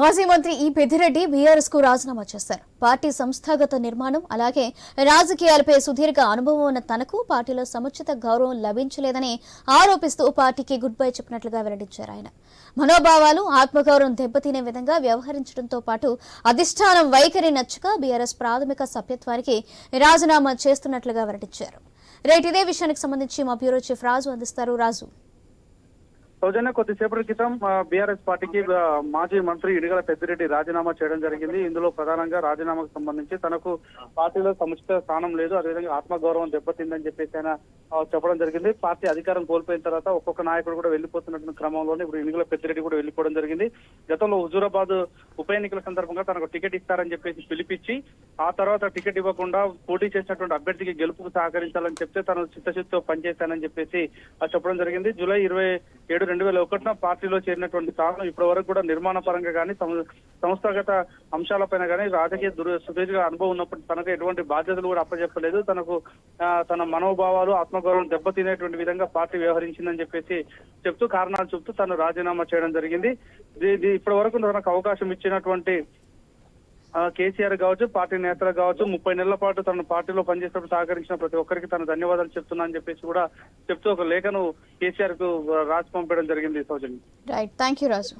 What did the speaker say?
మాజీ మంత్రి ఈ పెద్దిరెడ్డి బీఆర్ఎస్కు రాజీనామా చేశారు. పార్టీ సంస్థాగత నిర్మాణం అలాగే రాజకీయాలపై సుదీర్ఘ అనుభవం ఉన్న తనకు పార్టీలో సముచిత గౌరవం లభించలేదని ఆరోపిస్తూ పార్టీకి గుడ్ బై చెప్పినట్లుగా వెల్లడించారు ఆయన. మనోభావాలు ఆత్మగౌరవం దెబ్బతినే విధంగా వ్యవహరించడంతో పాటు అధిష్టానం వైఖరి నచ్చక బీఆర్ఎస్ ప్రాథమిక సభ్యత్వానికి రాజీనామా చేస్తున్నట్లుగా వెల్లడించారు. రైట్ ఇదే విషయానికి సంబంధించి మా బ్యూరో చీఫ్ రాజు అందిస్తారు. రాజు. సౌజన్య కొద్దిసేపటి క్రితం బీఆర్ఎస్ పార్టీకి మాజీ మంత్రి ఇడిగల పెద్దిరెడ్డి రాజీనామా చేయడం జరిగింది. ఇందులో ప్రధానంగా రాజీనామాకు సంబంధించి తనకు పార్టీలో సముచిత స్థానం లేదు. అదేవిధంగా ఆత్మగౌరవం దెబ్బతిందని చెప్పేసి ఆయన చెప్పడం జరిగింది. పార్టీ అధికారం కోల్పోయిన తర్వాత ఒక్కొక్క నాయకుడు కూడా వెళ్ళిపోతున్నటువంటి క్రమంలోనే ఇప్పుడు ఇనుగుల పెద్దిరెడ్డి కూడా వెళ్ళిపోవడం జరిగింది. గతంలో హుజూరాబాద్ ఉప ఎన్నికల సందర్భంగా తనకు టికెట్ ఇస్తారని చెప్పేసి పిలిపించి ఆ తర్వాత టికెట్ ఇవ్వకుండా పోటీ చేసినటువంటి అభ్యర్థికి గెలుపుకు సహకరించాలని చెప్తే తను చిత్తశుద్ధితో పనిచేశానని చెప్పేసి చెప్పడం జరిగింది. జూలై ఇరవై ఏడు రెండు వేల ఒకటిన పార్టీలో చేరినటువంటి తాను ఇప్పటి వరకు కూడా నిర్మాణ పరంగా కానీ సం- సంస్థాగత అంశాలపైన కానీ రాజకీయ దుర్ సుదీర్ఘ అనుభవం ఉన్నప్పుడు తనకు ఎటువంటి బాధ్యతలు కూడా అప్పచెప్పలేదు తనకు తన మనోభావాలు ఆత్మగౌరవం దెబ్బతినేటువంటి విధంగా పార్టీ వ్యవహరించిందని చెప్పేసి చెప్తూ కారణాలు చెప్తూ తను రాజీనామా చేయడం జరిగింది. ఇప్పటి వరకు తనకు అవకాశం ఇచ్చినటువంటి కేసీఆర్ కావచ్చు పార్టీ నేతలు కావచ్చు ముప్పై నెలల పాటు తన పార్టీలో పనిచేసినప్పుడు సహకరించిన ప్రతి ఒక్కరికి తన ధన్యవాదాలు చెప్తున్నా అని చెప్పేసి కూడా చెప్తూ ఒక లేఖను కేసీఆర్కు రాసి పంపడం జరిగింది Soujanya. Right thank you Raju